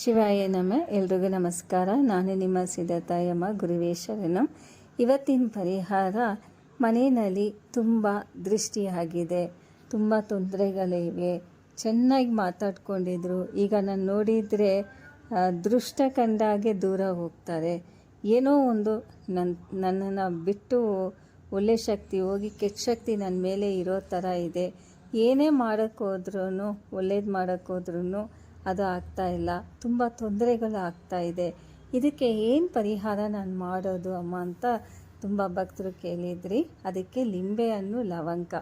ಶಿವಾಯ ನಮ, ಎಲ್ರಿಗೂ ನಮಸ್ಕಾರ. ನಾನು ನಿಮ್ಮ ಸಿದ್ಧತಾಯಮ್ಮ ಗುರುವೇಶ್ವರನು ಇವತ್ತಿನ ಪರಿಹಾರ ಮನೆಯಲ್ಲಿ ತುಂಬ ದೃಷ್ಟಿಯಾಗಿದೆ. ತುಂಬ ತೊಂದರೆಗಳಿವೆ. ಚೆನ್ನಾಗಿ ಮಾತಾಡ್ಕೊಂಡಿದ್ರು. ಈಗ ನಾನು ನೋಡಿದರೆ ದೃಷ್ಟ ಕಂಡಾಗೆ ದೂರ ಹೋಗ್ತಾರೆ. ಏನೋ ಒಂದು ನನ್ನ ನನ್ನನ್ನು ಬಿಟ್ಟು ಒಳ್ಳೆ ಶಕ್ತಿ ಹೋಗಿ ಕೆಟ್ಟ ಶಕ್ತಿ ನನ್ನ ಮೇಲೆ ಇರೋ ಥರ ಇದೆ. ಏನೇ ಮಾಡೋಕ್ಕೋದ್ರೂ ಒಳ್ಳೇದು ಮಾಡೋಕ್ಕೆ ಹೋದ್ರೂ ಅದು ಆಗ್ತಾ ಇಲ್ಲ. ತುಂಬ ತೊಂದರೆಗಳು ಆಗ್ತಾ ಇದೆ. ಇದಕ್ಕೆ ಏನು ಪರಿಹಾರ ನಾನು ಮಾಡೋದು ಅಮ್ಮ ಅಂತ ತುಂಬ ಭಕ್ತರು ಕೇಳಿದ್ರಿ. ಅದಕ್ಕೆ ಲಿಂಬೆ ಹಣ್ಣು ಲವಂಗ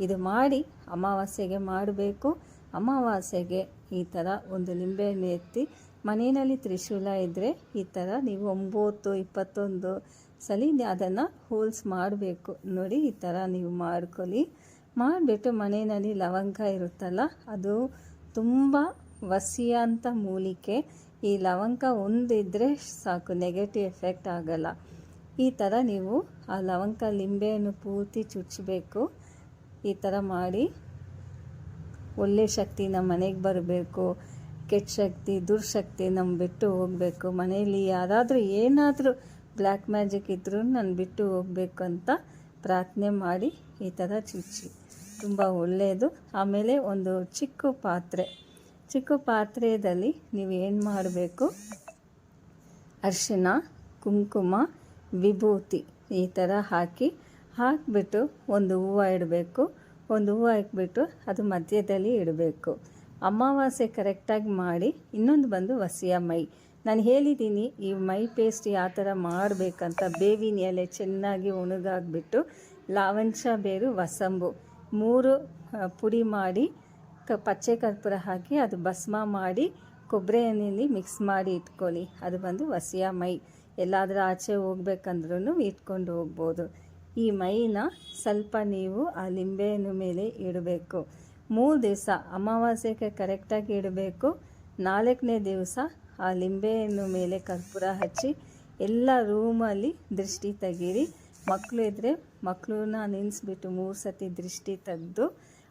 ಇದು ಮಾಡಿ ಅಮಾವಾಸ್ಯೆಗೆ ಮಾಡಬೇಕು. ಅಮಾವಾಸ್ಯೆಗೆ ಈ ಥರ ಒಂದು ಲಿಂಬೆಹಣ್ಣು ಎತ್ತಿ ಮನೆಯಲ್ಲಿ ತ್ರಿಶೂಲ ಇದ್ದರೆ ಈ ಥರ ನೀವು ಒಂಬತ್ತು, ಇಪ್ಪತ್ತೊಂದು ಸಲ ಅದನ್ನು ಹೋಲ್ಸ್ ಮಾಡಬೇಕು. ನೋಡಿ ಈ ಥರ ನೀವು ಮಾಡ್ಕೊಳ್ಳಿ. ಮಾಡಿಬಿಟ್ಟು ಮನೆಯಲ್ಲಿ ಲವಂಗ ಇರುತ್ತಲ್ಲ, ಅದು ತುಂಬ ವಸಿಯಾಂತ ಮೂಲಿಕೆ ಈ ಲವಂಗ ಒಂದಿದ್ದರೆ ಸಾಕು ನೆಗೆಟಿವ್ ಎಫೆಕ್ಟ್ ಆಗಲ್ಲ. ಈ ಥರ ನೀವು ಆ ಲವಂಗ ಲಿಂಬೆಯನ್ನು ಪೂರ್ತಿ ಚುಚ್ಚಬೇಕು ಈ ಥರ ಮಾಡಿ ಒಳ್ಳೆ ಶಕ್ತಿ ನಮ್ಮ ಮನೆಗೆ ಬರಬೇಕು, ಕೆಟ್ಟ ಶಕ್ತಿ ದುರ್ಶಕ್ತಿ ನಮ್ಮ ಬಿಟ್ಟು ಹೋಗಬೇಕು. ಮನೆಯಲ್ಲಿ ಯಾರಾದರೂ ಏನಾದರೂ ಬ್ಲ್ಯಾಕ್ ಮ್ಯಾಜಿಕ್ ಇದ್ದರೂ ನಾನು ಬಿಟ್ಟು ಹೋಗಬೇಕು ಅಂತ ಪ್ರಾರ್ಥನೆ ಮಾಡಿ ಈ ಥರ ಚುಚ್ಚಿ. ತುಂಬ ಒಳ್ಳೆಯದು ಆಮೇಲೆ ಒಂದು ಚಿಕ್ಕ ಪಾತ್ರೆ. ಚಿಕ್ಕ ಪಾತ್ರೆಯಲ್ಲಿ ನೀವು ಏನು ಮಾಡಬೇಕು? ಅರಿಶಿನ, ಕುಂಕುಮ, ವಿಭೂತಿ ಈ ಥರ ಹಾಕಿ ಹಾಕಿಬಿಟ್ಟು ಒಂದು ಹೂವು ಇಡಬೇಕು. ಒಂದು ಹೂವು ಹಾಕಿಬಿಟ್ಟು ಅದು ಮಧ್ಯದಲ್ಲಿ ಇಡಬೇಕು. ಅಮಾವಾಸ್ಯೆ ಕರೆಕ್ಟಾಗಿ ಮಾಡಿ ಇನ್ನೊಂದು ಬಂದು ವಸಿಯ ಮೈ. ನಾನು ಹೇಳಿದ್ದೀನಿ ಈ ಮೈ ಪೇಸ್ಟ್ ಯಾವ ಥರ ಮಾಡಬೇಕಂತ ಬೇವಿನ ಎಲೆ ಚೆನ್ನಾಗಿ ಒಣಗಾಕ್ಬಿಟ್ಟು ಲಾವಂಶ ಬೇರು, ವಸಂಬು ಮೂರು ಪುಡಿ ಮಾಡಿ ಕ ಪಚ್ಚೆ ಕರ್ಪೂರ ಹಾಕಿ ಅದು ಭಸ್ಮ ಮಾಡಿ ಕೊಬ್ಬರಿ ಎಣ್ಣೆಯಲ್ಲಿ ಮಿಕ್ಸ್ ಮಾಡಿ ಇಟ್ಕೊಳ್ಳಿ. ಅದು ಬಂದು ವಸಿಯ ಮೈ. ಎಲ್ಲಾದರೂ ಆಚೆ ಹೋಗ್ಬೇಕಂದ್ರೂ ಇಟ್ಕೊಂಡು ಹೋಗ್ಬೋದು. ಈ ಮೈನ ಸ್ವಲ್ಪ ನೀವು ಆ ಲಿಂಬೆಯನ್ನು ಮೇಲೆ ಇಡಬೇಕು. ಮೂರು ದಿವಸ ಅಮಾವಾಸ್ಯಕ್ಕೆ ಕರೆಕ್ಟಾಗಿ ಇಡಬೇಕು. ನಾಲ್ಕನೇ ದಿವಸ ಆ ಲಿಂಬೆಯನ್ನು ಮೇಲೆ ಕರ್ಪೂರ ಹಚ್ಚಿ ಎಲ್ಲ ರೂಮಲ್ಲಿ ದೃಷ್ಟಿ ತೆಗೀರಿ. ಮಕ್ಕಳು ಇದ್ದರೆ ಮಕ್ಕಳನ್ನ ನಿಲ್ಲಿಸ್ಬಿಟ್ಟು ಮೂರು ಸತಿ ದೃಷ್ಟಿ ತೆಗೆದು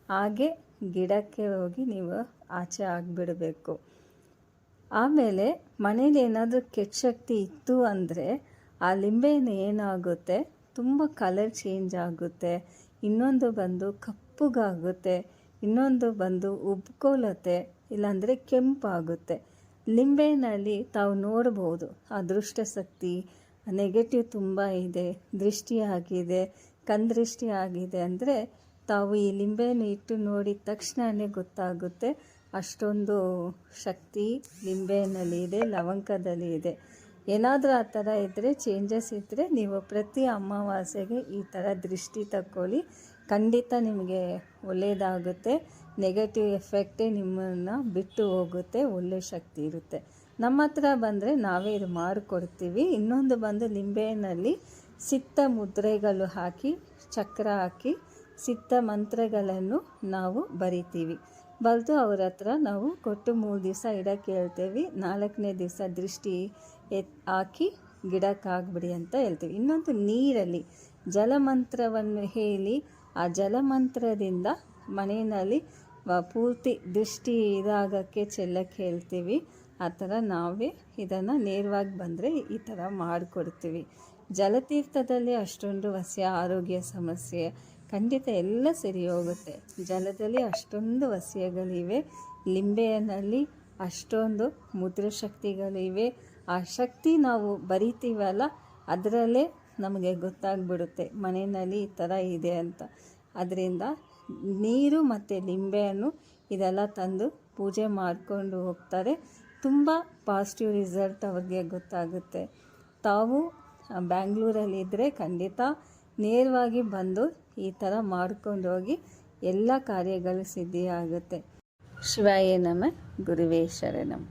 ಹಾಗೆ ಗಿಡಕ್ಕೆ ಹೋಗಿ ನೀವು ಆಚೆ ಆಗಿಬಿಡಬೇಕು. ಆಮೇಲೆ ಮನೇಲಿ ಏನಾದರೂ ಕೆಟ್ಟ ಶಕ್ತಿ ಇತ್ತು ಅಂದರೆ ಆ ಲಿಂಬೆಹಣ್ಣು ಏನಾಗುತ್ತೆ? ತುಂಬ ಕಲರ್ ಚೇಂಜ್ ಆಗುತ್ತೆ. ಇನ್ನೊಂದು ಬಂದು ಕಪ್ಪುಗಾಗುತ್ತೆ. ಇನ್ನೊಂದು ಬಂದು ಉಬ್ಕೊಳ್ಳುತ್ತೆ ಇಲ್ಲಾಂದರೆ ಕೆಂಪಾಗುತ್ತೆ. ಲಿಂಬೆನಲ್ಲಿ ತಾವು ನೋಡ್ಬೋದು ಅದೃಷ್ಟ ಶಕ್ತಿ ನೆಗೆಟಿವ್ ತುಂಬ ಇದೆ ದೃಷ್ಟಿ ಆಗಿದೆ ಕಂದೃಷ್ಟಿ ಆಗಿದೆ ಅಂದರೆ ತಾವು ಈ ಲಿಂಬೆಯನ್ನು ಇಟ್ಟು ನೋಡಿದ ತಕ್ಷಣವೇ ಗೊತ್ತಾಗುತ್ತೆ ಅಷ್ಟೊಂದು ಶಕ್ತಿ ಲಿಂಬೆಯಲ್ಲಿ ಇದೆ ಲವಂಗದಲ್ಲಿ ಇದೆ. ಏನಾದರೂ ಆ ಥರ ಇದ್ದರೆ ಚೇಂಜಸ್ ಇದ್ದರೆ ನೀವು ಪ್ರತಿ ಅಮಾವಾಸ್ಯೆಗೆ ಈ ಥರ ದೃಷ್ಟಿ ತಕ್ಕೊಳ್ಳಿ. ಖಂಡಿತ ನಿಮಗೆ ಒಳ್ಳೆಯದಾಗುತ್ತೆ ನೆಗೆಟಿವ್ ಎಫೆಕ್ಟೇ ನಿಮ್ಮನ್ನು ಬಿಟ್ಟು ಹೋಗುತ್ತೆ, ಒಳ್ಳೆ ಶಕ್ತಿ ಇರುತ್ತೆ. ನಮ್ಮ ಹತ್ರ ಬಂದರೆ ನಾವೇ ಇದು ಮಾಡಿಕೊಡ್ತೀವಿ ಇನ್ನೊಂದು ಬಂದು ಲಿಂಬೆಯಲ್ಲಿ ಸಿಕ್ತ ಮುದ್ರೆಗಳು ಹಾಕಿ, ಚಕ್ರ ಹಾಕಿ ಸಿತ್ತ ಮಂತ್ರಗಳನ್ನು ನಾವು ಬರಿತೀವಿ. ಬರೆದು ಅವ್ರ ಹತ್ರ ನಾವು ಕೊಟ್ಟು ಮೂರು ದಿವಸ ಇಡಕ್ಕೆ ಹೇಳ್ತೇವೆ ನಾಲ್ಕನೇ ದಿವಸ ದೃಷ್ಟಿ ಎತ್, ಹಾಕಿ ಗಿಡಕ್ಕಾಗ್ಬಿಡಿ ಅಂತ ಹೇಳ್ತೀವಿ. ಇನ್ನೊಂದು ನೀರಲ್ಲಿ, ಜಲಮಂತ್ರವನ್ನು ಹೇಳಿ ಆ ಜಲಮಂತ್ರದಿಂದ ಮನೆಯಲ್ಲಿ ಪೂರ್ತಿ ದೃಷ್ಟಿ ಇದಾಗಕ್ಕೆ ಚೆಲ್ಲಕ್ಕೆ ಹೇಳ್ತೀವಿ. ಆ ಥರ ನಾವೇ ಇದನ್ನು ನೇರವಾಗಿ ಬಂದರೆ ಈ ಥರ ಮಾಡಿಕೊಡ್ತೀವಿ. ಜಲತೀರ್ಥದಲ್ಲಿ ಅಷ್ಟೊಂದು ವಸ್ಯ, ಆರೋಗ್ಯ ಸಮಸ್ಯೆ ಖಂಡಿತ ಎಲ್ಲ ಸರಿ ಹೋಗುತ್ತೆ. ಜಲದಲ್ಲಿ ಅಷ್ಟೊಂದು ವಸ್ಯಗಳಿವೆ. ಲಿಂಬೆಯಲ್ಲಿ ಅಷ್ಟೊಂದು ಮುದ್ರ ಶಕ್ತಿಗಳಿವೆ ಆ ಶಕ್ತಿ ನಾವು ಬರಿತೀವಲ್ಲ, ಅದರಲ್ಲೇ ನಮಗೆ ಗೊತ್ತಾಗ್ಬಿಡುತ್ತೆ ಮನೆಯಲ್ಲಿ ಈ ಥರ ಇದೆ ಅಂತ. ಅದರಿಂದ ನೀರು ಮತ್ತು ಲಿಂಬೆಯನ್ನು ಇದೆಲ್ಲ ತಂದು ಪೂಜೆ ಮಾಡಿಕೊಂಡು ಹೋಗ್ತಾರೆ. ತುಂಬ ಪಾಸಿಟಿವ್ ರಿಸಲ್ಟ್ ಅವ್ರಿಗೆ ಗೊತ್ತಾಗುತ್ತೆ. ತಾವು ಬ್ಯಾಂಗ್ಳೂರಲ್ಲಿದ್ದರೆ ಖಂಡಿತ ನೇರವಾಗಿ ಬಂದು ಈ ಥರ ಮಾಡ್ಕೊಂಡು ಹೋಗಿ ಎಲ್ಲ ಕಾರ್ಯಗಳು ಸಿದ್ಧಿಯಾಗುತ್ತೆ. ಶಿವಾಯ ನಮ. ಗುರುವೇಶ್ವರ ಶರಣಂ.